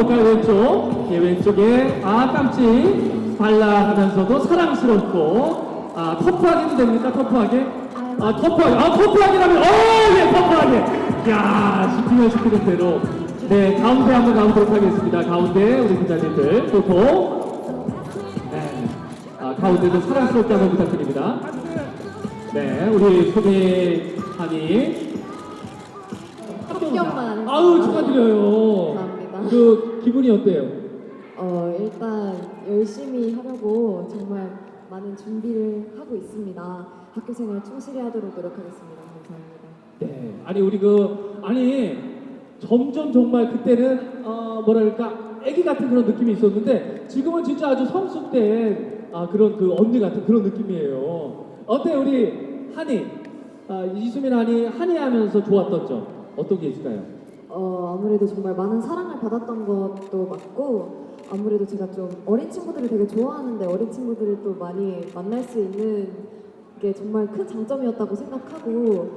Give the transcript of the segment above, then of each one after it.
가볼까요? 왼쪽. 예, 왼쪽에 아 깜찍 발라 하면서도 사랑스럽고 아 터프하게 해도 됩니까? 터프하게? 아 터프하게. 아 터프하게라면 어예 터프하게. 야 시키면 시키는 대로. 네 가운데 한번 가보도록 하겠습니다. 가운데 우리 기자님들 포토. 네. 아 가운데도 사랑스럽게 한번 부탁드립니다. 네 우리 소미하니. 합격만 아우 축하드려요. 감사합니다. 그 기분이 어때요? 어, 일단 열심히 하려고 정말 많은 준비를 하고 있습니다. 학교 생활 충실히 하도록 노력하겠습니다. 감사합니다. 네. 아니 우리 그 아니 점점 정말 그때는 어 뭐랄까 아기 같은 그런 느낌이 있었는데 지금은 진짜 아주 성숙된 아 그런 그 언니 같은 그런 느낌이에요. 어때 요 우리 한이 아, 이수민 한이 한이 하면서 좋았던 점 어떤 게 있을까요? 어, 아무래도 정말 많은 사랑을 받았던 것도 맞고 아무래도 제가 좀 어린 친구들을 되게 좋아하는데 어린 친구들을 또 많이 만날 수 있는 게 정말 큰 장점이었다고 생각하고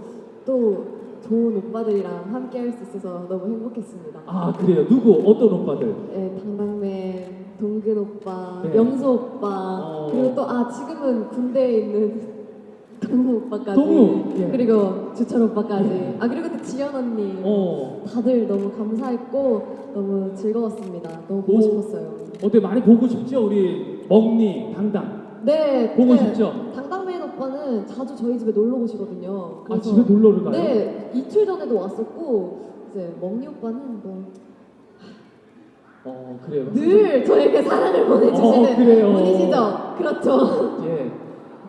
또 좋은 오빠들이랑 함께 할 수 있어서 너무 행복했습니다. 아 그래요. 누구 어떤 오빠들? 네, 당당맨, 동근 오빠, 네. 명수 오빠, 어. 그리고 또 아 지금은 군대에 있는 동우 오빠까지, 동우, 예. 그리고 주철 오빠까지, 예. 아 그리고 또 지연 언니, 어 다들 너무 감사했고 너무 즐거웠습니다. 너무 보고 오. 싶었어요. 어때 많이 보고 싶죠 우리 먹니 당당. 네, 보고 근데 싶죠? 당당맨 오빠는 자주 저희 집에 놀러 오시거든요. 아 집에 놀러를 가요? 네, 이틀 전에도 왔었고 이제 먹니 오빠는 뭐 어 그래요. 늘 저에게 사랑을 보내주시는 어, 그래요. 분이시죠? 그렇죠. 예.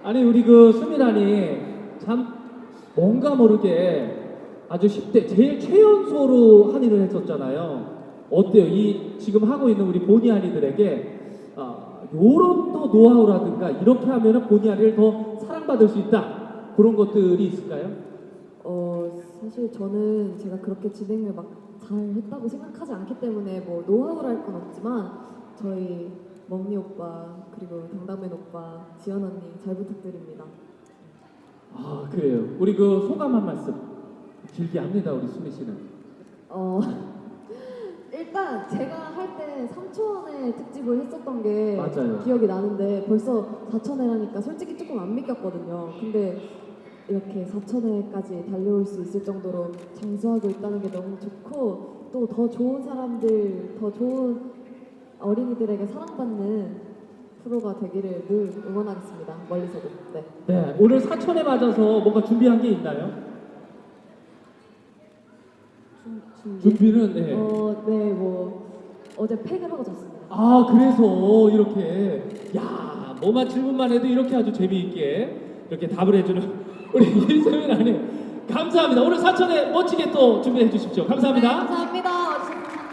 아니 우리 그 수민아니 참 뭔가 모르게 아주 10대 제일 최연소로 한의를 했었잖아요. 어때요? 이 지금 하고 있는 우리 보니 한이들에게 아, 요런 또 노하우라든가 이렇게 하면은 보니 한이를 더 사랑받을 수 있다 그런 것들이 있을까요? 어 사실 저는 제가 그렇게 진행을 막 잘했다고 생각하지 않기 때문에 뭐 노하우를 할건 없지만 저희 먹니 오빠 그리고 당당맨 오빠 지연 언니 잘 부탁드립니다. 아 그래요. 우리 그 소감 한 말씀 길게 합니다 우리 수미 씨는. 어 일단 제가 할 때 3초원의 특집을 했었던 게 맞아요. 기억이 나는데 벌써 4천회라니까 솔직히 조금 안 믿겼거든요. 근데 이렇게 4천회까지 달려올 수 있을 정도로 장수하고 있다는 게 너무 좋고 또 더 좋은 사람들, 더 좋은 어린이들에게 사랑받는 프로가 되기를 늘 응원하겠습니다. 멀리서도. 네. 네 오늘 사천에 맞아서 뭔가 준비한 게 있나요? 준비. 준비는 네. 어, 네, 뭐 어제 팩을 하고 잤습니다. 아 그래서 이렇게 야 뭐만 질문만 해도 이렇게 아주 재미있게 이렇게 답을 해주는 우리 이세민 아님 감사합니다 오늘 사천에 멋지게 또 준비해 주십시오 감사합니다 감사합니다.